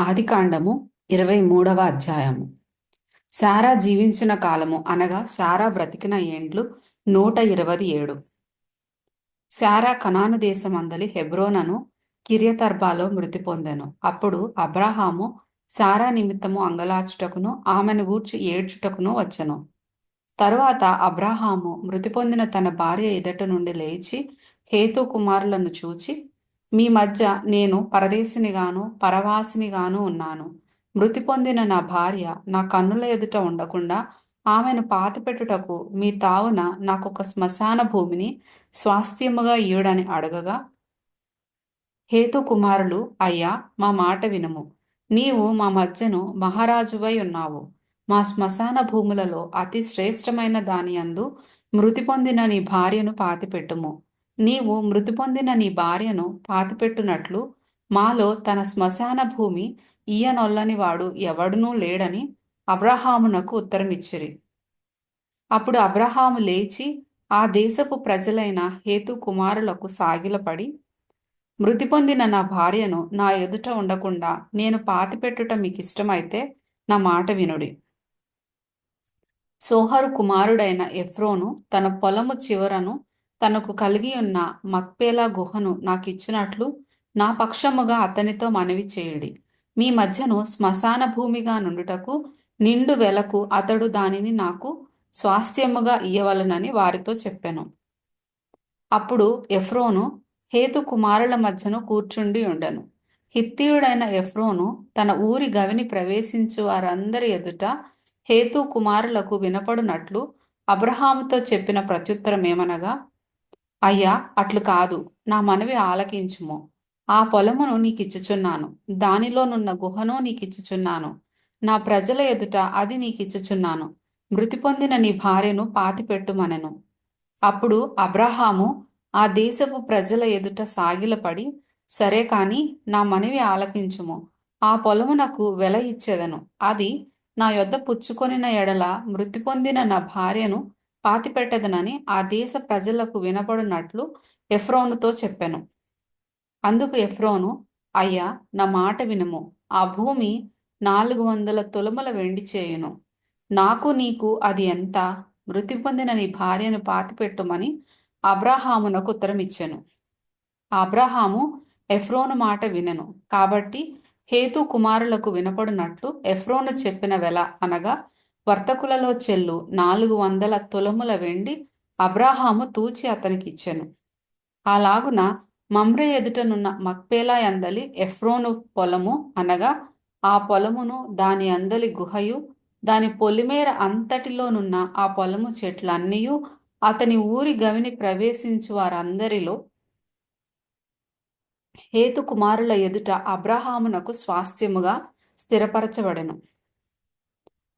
ఆదికాండము ఇరవై మూడవ అధ్యాయము. సారా జీవించిన కాలము అనగా సారా బ్రతికిన ఏండ్లు నూట ఇరవై ఏడు. శారా కనాను దేశమందలి హెబ్రోనను కిర్యతర్బాలో మృతి పొందెను. అప్పుడు అబ్రహాము సారా నిమిత్తము అంగలాచుటకును ఆమెను గూర్చి ఏడ్చుటకును వచ్చెను. తరువాత అబ్రహాము మృతి పొందిన తన భార్య ఎదట నుండి లేచి హేతు కుమారులను చూచి మీ మధ్య నేను పరదేశినిగాను పరవాసినిగాను ఉన్నాను. మృతి పొందిన నా భార్య నా కన్నుల ఎదుట ఉండకుండా ఆమెను పాతపెట్టుటకు మీ తావున నాకొక శ్మశాన భూమిని స్వాస్థ్యముగా ఇయుడని అడగగా హేతు కుమారులు అయ్యా మా మాట వినుము. నీవు మా మధ్యను మహారాజువై ఉన్నావు. మా శ్మశాన భూములలో అతి శ్రేష్టమైన దాని అందు మృతి పొందిన నీ భార్యను పాతిపెట్టుము. నీవు మృతి పొందిన నీ భార్యను పాతిపెట్టునట్లు మాలో తన శ్మశాన భూమి ఈయనొల్లని వాడు ఎవడునూ లేడని అబ్రహామునకు ఉత్తరమిచ్చిరి అప్పుడు అబ్రహాము లేచి ఆ దేశపు ప్రజలైన హేతు కుమారులకు సాగిలపడి మృతి పొందిన నా భార్యను నా ఎదుట ఉండకుండా నేను పాతిపెట్టుట మీకు ఇష్టమైతే నా మాట వినుడి. సోహరు కుమారుడైన ఎఫ్రోను తన పొలము చివరను తనకు కలిగి ఉన్న మక్పేలా గుహను నాకిచ్చినట్లు నా పక్షముగా అతనితో మనవి చేయుడి. మీ మధ్యను శ్మశాన భూమిగా నుండుటకు నిండు వెలకు అతడు దానిని నాకు స్వాస్థ్యముగా ఇయ్యవలనని వారితో చెప్పాను. అప్పుడు ఎఫ్రోను హేతు కుమారుల మధ్యను కూర్చుండి ఉండెను. హిత్తియుడైన ఎఫ్రోను తన ఊరి గవిని ప్రవేశించు వారందరి ఎదుట హేతు కుమారులకు వినపడునట్లు అబ్రహాముతో చెప్పిన ప్రత్యుత్తరం ఏమనగా అయ్యా అట్లు కాదు. నా మనవి ఆలకించుము. ఆ పొలమును నీకిచ్చుచున్నాను. దానిలోనున్న గుహను నీకిచ్చుచున్నాను. నా ప్రజల ఎదుట అది నీకిచ్చుచున్నాను. మృతి పొందిన నీ భార్యను పాతిపెట్టుమనెను. అప్పుడు అబ్రహాము ఆ దేశపు ప్రజల ఎదుట సాగిలపడి సరే కాని నా మనవి ఆలకించుము. ఆ పొలమునకు వెల ఇచ్చేదను. అది నా యొద్ద పుచ్చుకొనిన ఎడల మృతి పొందిన నా భార్యను పాతిపెట్టదనని ఆ దేశ ప్రజలకు వినపడినట్లు ఎఫ్రోనుతో చెప్పాను. అందుకు ఎఫ్రోను అయ్యా నా మాట వినుము. ఆ భూమి నాలుగు వందల తులముల వెండి చేయును. నాకు నీకు అది ఎంత? మృతి పొందిన నీ భార్యను పాతిపెట్టుమని అబ్రహామునకు ఉత్తరమిచ్చాను. అబ్రహాము ఎఫ్రోను మాట వినను. కాబట్టి హేతు కుమారులకు వినపడినట్లు ఎఫ్రోను చెప్పిన వెల అనగా వర్తకులలో చెల్లు నాలుగు వందల తులముల వెండి అబ్రాహాము తూచి అతనికిచ్చెను. అలాగున మమ్రే ఎదుటనున్న మక్పేలా అందలి ఎఫ్రోను పొలము అనగా ఆ పొలమును దాని అందలి గుహయు దాని పొలిమేర అంతటిలోనున్న ఆ పొలము చెట్లన్నీయు అతని ఊరి గవిని ప్రవేశించు వారందరిలో హేతు కుమారుల ఎదుట అబ్రహామునకు స్వాస్థ్యముగా స్థిరపరచబడెను.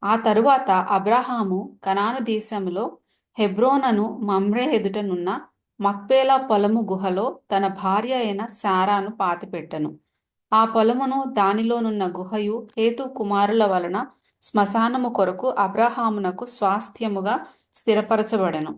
ఆ తరువాత అబ్రహాము కనాను దేశంలో హెబ్రోనను మమ్రే ఎదుటనున్న మక్పేలా పొలము గుహలో తన భార్య అయిన శారాను పాతిపెట్టెను. ఆ పొలమును దానిలోనున్న గుహయు హేతు కుమారుల వలన శ్మశానము కొరకు అబ్రహామునకు స్వాస్థ్యముగా స్థిరపరచబడెను.